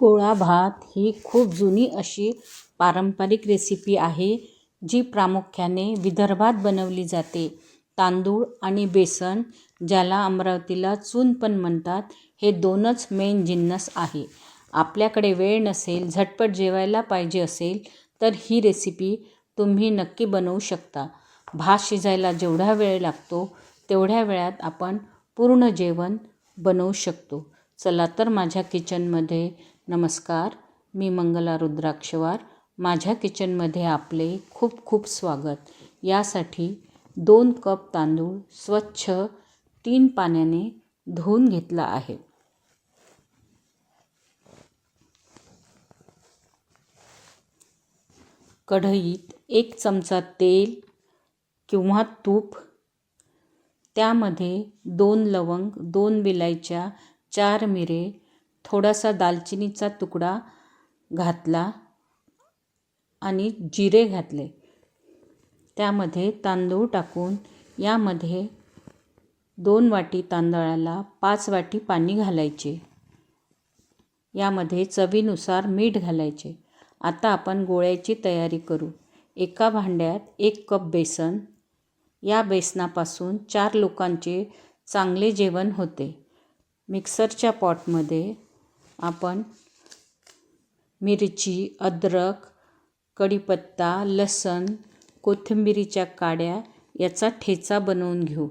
गोळा भात ही खूप जुनी अशी पारंपरिक रेसिपी आहे जी प्रामुख्याने विदर्भात बनवली जाते. तांदूळ आणि बेसन ज्याला अमरावतीला चून पण म्हणतात हे दोनच मेन जिन्नस आहे. आपल्याकडे वेळ नसेल झटपट जेवायला पाहिजे असेल तर ही रेसिपी तुम्ही नक्की बनवू शकता. भात शिजायला जेवढा वेळ लागतो तेवढ्या वेळात आपण पूर्ण जेवण बनवू शकतो. चला तर माझ्या किचनमध्ये नमस्कार मी मंगला रुद्राक्षवार. माझ्या किचनमध्ये आपले खूप खूप स्वागत. यासाठी दोन कप तांदूळ स्वच्छ तीन पाण्याने धुवून घेतला आहे. कढईत एक चमचा तेल किंवा तूप त्यामध्ये दोन लवंग दोन विलायच्या चार मिरे थोडासा दालचिनीचा तुकडा घातला आणि जिरे घातले. त्यामध्ये तांदूळ टाकून यामध्ये दोन वाटी तांदळाला पाच वाटी पाणी घालायचे. यामध्ये चवीनुसार मीठ घालायचे. आता आपण गोळ्याची तयारी करू. एका भांड्यात एक कप बेसन. या बेसनापासून चार लोकांचे चांगले जेवण होते. मिक्सरच्या पॉटमध्ये आपण मिरची अद्रक कढीपत्ता लसण कोथिंबिरीच्या काड्या याचा ठेचा बनवून घेऊ.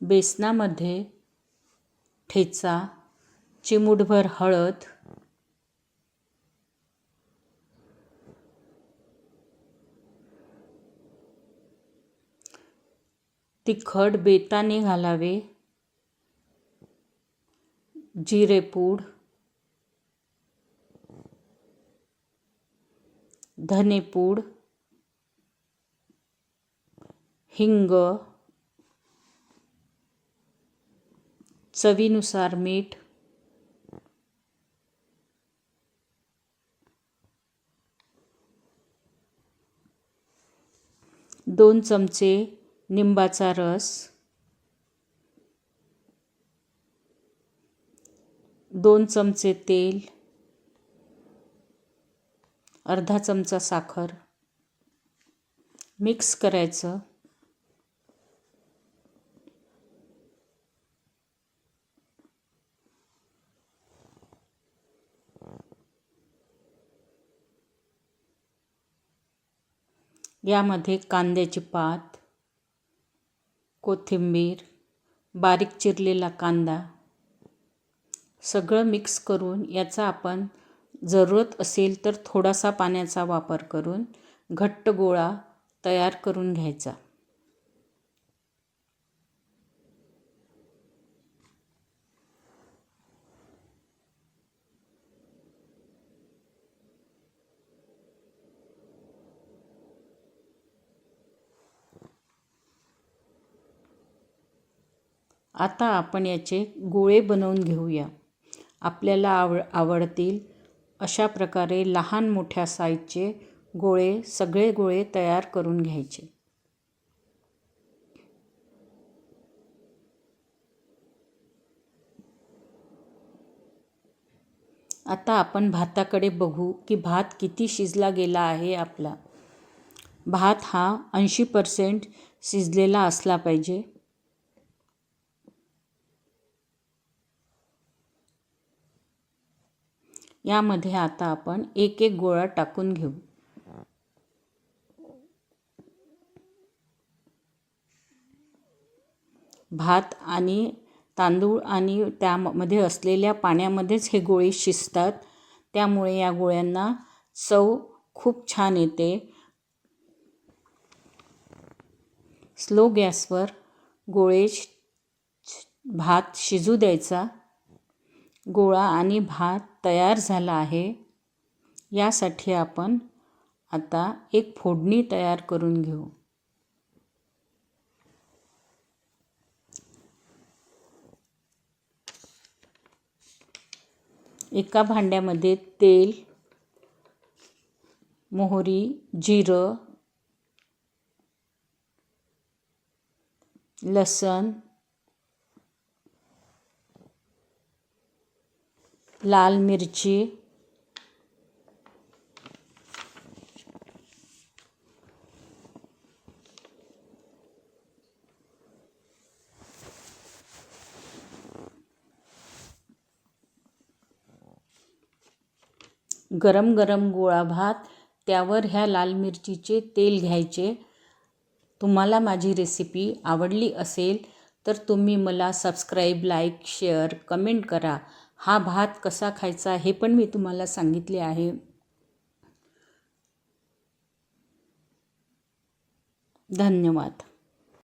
बेसनामध्ये ठेचा चिमूटभर हळद तिखट बेताने घालावे. जिरेपूड धनेपूड हिंग. चवीनुसार मीठ. दोन चमचे निंबाचा रस दोन चमचे तेल अर्धा चमचा साखर. मिक्स करायचं. यामध्ये कांद्याची पात कोथिंबीर बारीक चिरलेला कांदा सगळं मिक्स करून याचा आपण जरूरत असेल तर थोडासा पाण्याचा वापर करून घट्ट गोळा तयार करून घ्यायचा. आता आपण याचे गोळे बनवून घेऊया. आपल्याला आव आवडतील अशा प्रकारे लहान मोठ्या साईजचे गोळे सगळे गोळे तयार करून घ्यायचे. आता आपण भाताकडे बघू की भात किती शिजला गेला आहे आपला. भात हा ऐंशी पर्सेंट शिजलेला असला पाहिजे. यामध्ये आता आपण एक एक गोळा टाकून घेऊ. भात आणि तांदूळ आणि त्यामध्ये असलेल्या पाण्यामध्येच हे गोळे शिजतात. त्यामुळे या गोळ्यांना चव खूप छान येते. स्लो गॅसवर गोळे भात शिजू द्यायचा. गोळा आणि भात तयार झाला आहे. यासाठी आपण आता एक फोडणी तयार करून घेऊ. एका भांड्यामध्ये तेल मोहरी जिरं लसण लाल मिरची. गरम गरम गोळा भात त्यावर ह्या लाल मिरचीचे तेल घ्यायचे. तुम्हाला माझी रेसिपी आवडली असेल तर तुम्ही मला सबस्क्राईब लाईक शेअर कमेंट करा. हा भात कसा खायचा हे पण मी तुम्हाला सांगितले आहे. धन्यवाद.